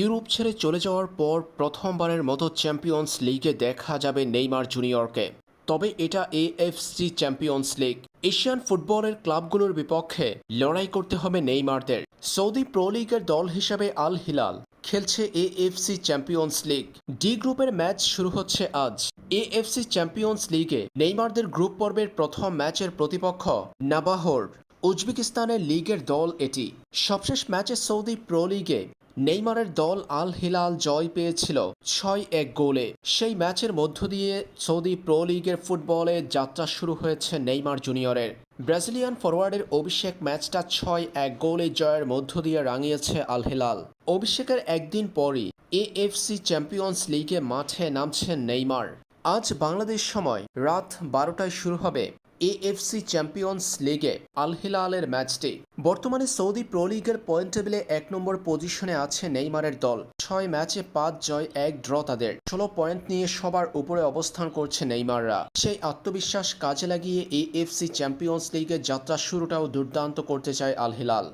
Europe ছেড়ে চলে যাওয়ার পর প্রথমবারের মতো চ্যাম্পিয়ন্স লিগে দেখা যাবে নেইমার জুনিয়রকে। তবে এটা এএফসি চ্যাম্পিয়ন্স লিগ। এশিয়ান ফুটবলের ক্লাবগুলোর বিপক্ষে লড়াই করতে হবে নেইমারদের। সৌদি প্রো লিগের দল হিসাবে আল হিলাল খেলছে এএফসি চ্যাম্পিয়ন্স লিগ। ডি গ্রুপের ম্যাচ শুরু হচ্ছে আজ। এএফসি চ্যাম্পিয়ন্স লিগে নেইমারদের গ্রুপ পর্বের প্রথম ম্যাচের প্রতিপক্ষ নাবাহর। উজবেকিস্তানের লিগের দল এটি। সবশেষ ম্যাচে সৌদি প্রো লিগে নেইমারের দল আল হিলাল জয় পেয়েছিল ছয় এক গোলে। সেই ম্যাচের মধ্য দিয়ে সৌদি প্রো লিগের ফুটবলে যাত্রা শুরু হয়েছে নেইমার জুনিয়রের। ব্রাজিলিয়ান ফরওয়ার্ডের অভিষেক ম্যাচটা ছয় এক গোলে জয়ের মধ্য দিয়ে রাঙিয়েছে আল হিলাল অভিষেকের একদিন পরই এএফসি চ্যাম্পিয়ন্স লিগে মাঠে নামছেন নেইমার। আজ বাংলাদেশ সময় রাত বারোটায় শুরু হবে এএফসি চ্যাম্পিয়ন্স লিগে আল হিলালের ম্যাচটি বর্তমানে সৌদি প্রো লিগের পয়েন্ট টেবিলে এক নম্বর পজিশনে আছে নেইমারের দল। ছয় ম্যাচে পাঁচ জয়, এক ড্র তাদের। ষোলো পয়েন্ট নিয়ে সবার উপরে অবস্থান করছে নেইমাররা। সেই আত্মবিশ্বাস কাজে লাগিয়ে এএফসি চ্যাম্পিয়ন্স লিগের যাত্রা শুরুটাও দুর্দান্ত করতে চায় আল হিলাল